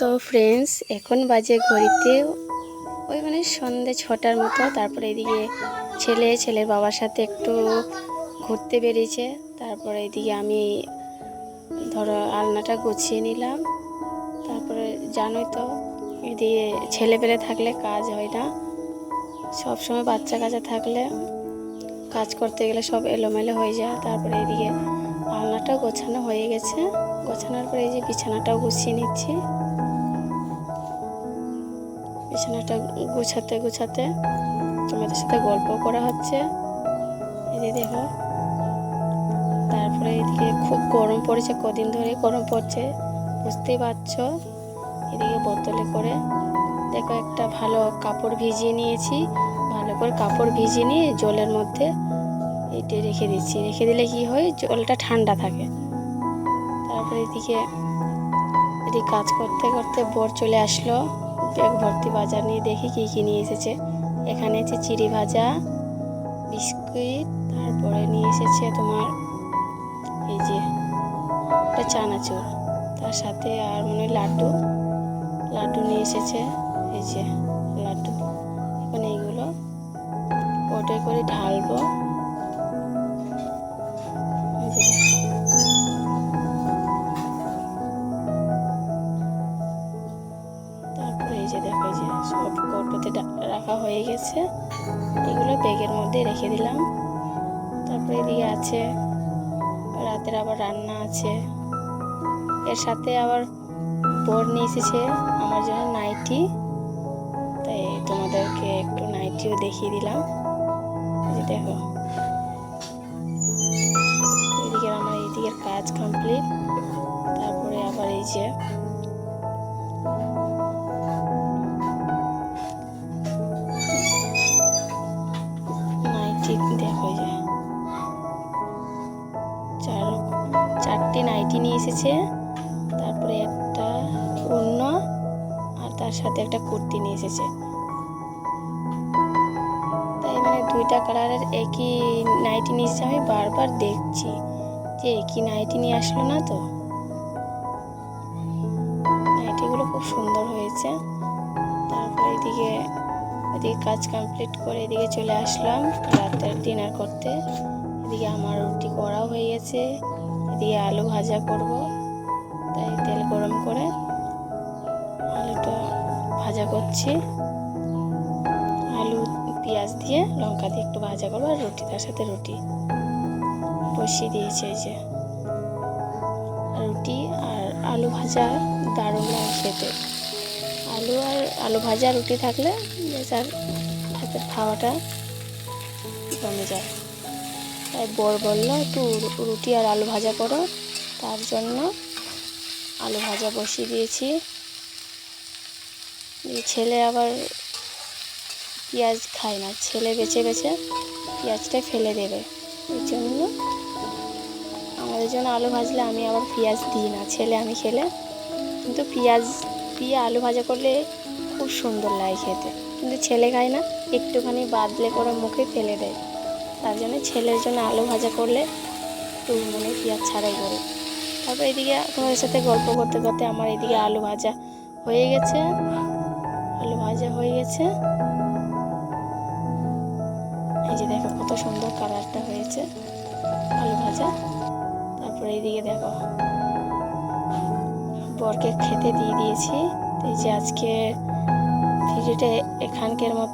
তো ফ্রেন্ডস এখন বাজে ঘড়িতে ওই মানে সন্ধে ছটার মতো। তারপরে এদিকে ছেলে, ছেলের বাবার সাথে একটু ঘুরতে বেরিয়েছে। তারপরে এদিকে আমি ধরো আলনাটা গুছিয়ে নিলাম। তারপরে জানোই তো, এদিকে ছেলে পেলে থাকলে কাজ হয় না। সবসময় বাচ্চা কাচ্চা থাকলে কাজ করতে গেলে সব এলোমেলো হয়ে যায়। তারপরে এদিকে আলনাটাও গোছানো হয়ে গেছে। গোছানোর পরে এই যে বিছানাটাও গুছিয়ে নিচ্ছি। বিছানাটা গুছাতে গুছাতে তোমাদের সাথে গল্প করা হচ্ছে। এই দেখো, তারপরে এদিকে খুব গরম পড়েছে, কদিন ধরে গরম পড়ছে, বুঝতেই পারছ? এদিকে বোতলে করে দেখো একটা ভালো কাপড় ভিজিয়ে নিয়েছি, ভালো করে কাপড় ভিজিয়ে নিয়ে জলের মধ্যে এইটা রেখে দিচ্ছি। রেখে দিলে কি হয়? জলটা ঠান্ডা থাকে। তারপরে এদিকে এদিকে কাজ করতে করতে বর চলে আসলো। ব্যাগ ভর্তি বাজার নিয়ে দেখি কী কী নিয়ে এসেছে। এখানে আছে চিড়ি ভাজা, বিস্কুট, তারপরে নিয়ে এসেছে তোমার এই যে একটা চানাচুর, তার সাথে আর মনে হয় লাড্ডু। লাড্ডু নিয়ে এসেছে, এই যে লাড্ডু। এখন এইগুলো ওটাই করে ঢালবো। যে দেখো যে সব কৌটোতে রাখা হয়ে গেছে। এগুলো ব্যাগের মধ্যে রেখে দিলাম। তারপরে এদিকে আছে, রাতের আবার রান্না আছে। এর সাথে আবার বর নিয়ে এসেছে আমার জন্য নাইটি। তাই তোমাদেরকে একটু নাইটিও দেখিয়ে দিলাম। যে দেখো। এদিকে আমার এদিকের কাজ কমপ্লিট তারপরে আবার এই যে চারটে নাইটি নিয়ে এসেছে। তারপরে একটা অন্য আর তার সাথে একটা কুর্তি নিয়ে এসেছে। তাই মানে দুইটা কালারের একই নাইটি নিয়ে এসেছে। আমি বারবার দেখছি যে একই নাইটি নিয়ে আসলো না তো। নাইটিগুলো খুব সুন্দর হয়েছে। তারপরে এদিকে এদিকে কাজ কমপ্লিট করে এদিকে চলে আসলাম। রাতের ডিনার করতে। এদিকে আমার রুটি করাও হয়ে গেছে। এদিকে আলু ভাজা করব। তাই তেল গরম করে আলুটা ভাজা করছি। আলু, পেঁয়াজ দিয়ে লঙ্কা দিয়ে একটু ভাজা করব আর রুটি, তার সাথে রুটি বসিয়ে দিয়েছে এই যে। রুটি আর আলু ভাজা দারুণ লাগে খেতে। আলু আর আলু ভাজা রুটি থাকলে আর ভাতের খাওয়াটা কমে যায়। তাই বর বলল, একটু রুটি আর আলু ভাজা করো। তার জন্য আলু ভাজা বসিয়ে দিয়েছি। ছেলে আবার পেঁয়াজ খায় না, ছেলে বেছে বেছে পেঁয়াজটা ফেলে দেবে। এই জন্য আমাদের জন্য আলু ভাজলে আমি আবার পেঁয়াজ দিই না, ছেলে আমি খেলে। কিন্তু পেঁয়াজ দিয়ে আলু ভাজা করলে খুব সুন্দর লাগে খেতে। কিন্তু ছেলে খায় না, একটুখানি বাদলে করে মুখে ফেলে দেয়। তার জন্য ছেলের জন্য আলু ভাজা করলে একটু মানে পেঁয়াজ ছাড়াই করে। তারপর এদিকে তোমাদের সাথে গল্প করতে করতে আমার এদিকে আলু ভাজা হয়ে গেছে। আলু ভাজা হয়ে গেছে। এই যে দেখো কত সুন্দর কালারটা হয়েছে আলু ভাজা। তারপরে এইদিকে দেখো বরকে খেতে দিয়ে দিয়েছি। এই যে আজকে ভিডিওটা এখানকার মতো।